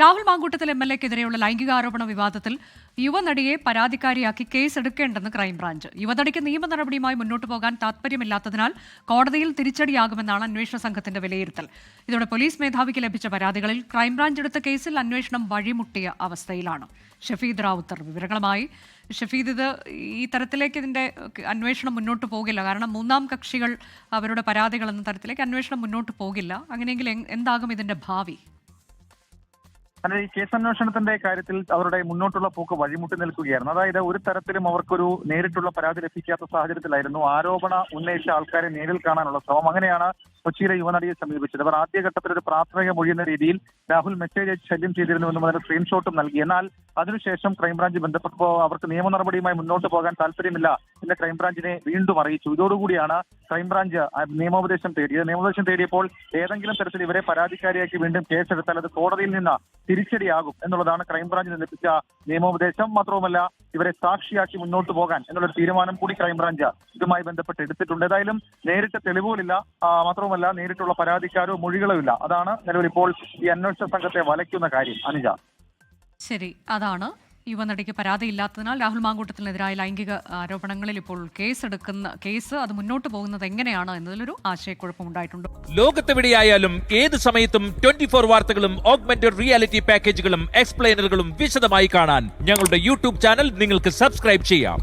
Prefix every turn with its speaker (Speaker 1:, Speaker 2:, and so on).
Speaker 1: Rahul Mamkootathil M L എക്കെതിരെയുള്ള ലൈംഗികാരോപണ വിവാദത്തിൽ യുവനടിയെ പരാതിക്കാരിയാക്കി കേസ് എടുക്കേണ്ടെന്ന് ക്രൈംബ്രാഞ്ച്. യുവനടിക്ക് നിയമ നടപടിയുമായി മുന്നോട്ട് പോകാൻ താത്പര്യമില്ലാത്തതിനാൽ കോടതിയിൽ തിരിച്ചടിയാകുമെന്നാണ് അന്വേഷണ സംഘത്തിന്റെ വിലയിരുത്തൽ. ഇതോടെ പോലീസ് മേധാവിക്ക് ലഭിച്ച പരാതികളിൽ ക്രൈംബ്രാഞ്ച് എടുത്ത കേസിൽ അന്വേഷണം വഴിമുട്ടിയ അവസ്ഥയിലാണ്. ഷഫീദ് റാവുത്തർ വിവരങ്ങളുമായി. ഷഫീദ് ഇത് ഈ തരത്തിലേക്ക് ഇതിന്റെ അന്വേഷണം മുന്നോട്ട് പോകില്ല. കാരണം മൂന്നാം കക്ഷികൾ അവരുടെ പരാതികൾ എന്ന തരത്തിലേക്ക് അന്വേഷണം മുന്നോട്ട് പോകില്ല. അങ്ങനെയെങ്കിൽ എന്താകും ഇതിന്റെ ഭാവി?
Speaker 2: അല്ല ഈ കേസ് അന്വേഷണത്തിന്റെ കാര്യത്തിൽ അവരുടെ മുന്നോട്ടുള്ള പോക്ക് വഴിമുട്ടി നിൽക്കുകയായിരുന്നു. അതായത് ഒരു തരത്തിലും അവർക്കൊരു നേരിട്ടുള്ള പരാതി ലഭിക്കാത്ത സാഹചര്യത്തിലായിരുന്നു. ആരോപണ ഉന്നയിച്ച ആൾക്കാരെ നേരിൽ കാണാനുള്ള ശ്രമം. അങ്ങനെയാണ് കൊച്ചിയിലെ യുവനടിയെ സമീപിച്ചത്. അവർ ആദ്യഘട്ടത്തിൽ ഒരു പ്രാഥമിക മൊഴിയുന്ന രീതിയിൽ രാഹുൽ മെസ്സേജ് അയച്ച് ശല്യം ചെയ്തിരുന്നുവെന്നും അതിന് സ്ക്രീൻഷോട്ടും നൽകി. എന്നാൽ അതിനുശേഷം ക്രൈംബ്രാഞ്ച് ബന്ധപ്പെട്ടപ്പോൾ അവർക്ക് നിയമ നടപടിയുമായി മുന്നോട്ട് പോകാൻ താല്പര്യമില്ല. എന്ന് ക്രൈംബ്രാഞ്ചിനെ വീണ്ടും അറിയിച്ചു. ഇതോടുകൂടിയാണ് ക്രൈംബ്രാഞ്ച് നിയമോപദേശം തേടിയത് നിയമോപദേശം തേടിയപ്പോൾ ഏതെങ്കിലും തരത്തിൽ ഇവരെ പരാതിക്കാരിയാക്കി വീണ്ടും കേസെടുത്താൽ അത് കോടതിയിൽ നിന്ന് തിരിച്ചടിയാകും എന്നുള്ളതാണ് ക്രൈംബ്രാഞ്ചിന് ലഭിച്ച നിയമോപദേശം. മാത്രവുമല്ല ഇവരെ സാക്ഷിയാക്കി മുന്നോട്ട് പോകാൻ എന്നുള്ള തീരുമാനം കൂടി ക്രൈംബ്രാഞ്ച് ഇതുമായി ബന്ധപ്പെട്ട് എടുത്തിട്ടുണ്ട്. ഏതായാലും നേരിട്ട് തെളിവുകളില്ല. മാത്രവുമല്ല നേരിട്ടുള്ള പരാതിക്കാരോ മൊഴികളോ ഇല്ല. അതാണ് നിലവിൽ ഇപ്പോൾ ഈ അന്വേഷണ സംഘത്തെ വലയ്ക്കുന്ന കാര്യം. അനുജ.
Speaker 1: ശരി അതാണ്. യുവനടിക്ക് പരാതിയില്ലാത്തതിനാൽ രാഹുൽ മാങ്കൂട്ടത്തിനെതിരായ ലൈംഗിക ആരോപണങ്ങളിൽ ഇപ്പോൾ കേസെടുക്കുന്ന കേസ് അത് മുന്നോട്ട് പോകുന്നത് എങ്ങനെയാണ് എന്നതിലൊരു ആശയക്കുഴപ്പമുണ്ടായിട്ടുണ്ട്
Speaker 3: ലോകത്തെവിടെയായാലും ഏത് സമയത്തും ട്വന്റി ഫോർ വാർത്തകളും ഓഗ്മെന്റഡ് റിയാലിറ്റി പാക്കേജുകളും എക്സ്പ്ലെയിനറുകളും വിശദമായി കാണാൻ ഞങ്ങളുടെ യൂട്യൂബ് ചാനൽ നിങ്ങൾക്ക് സബ്സ്ക്രൈബ് ചെയ്യാം.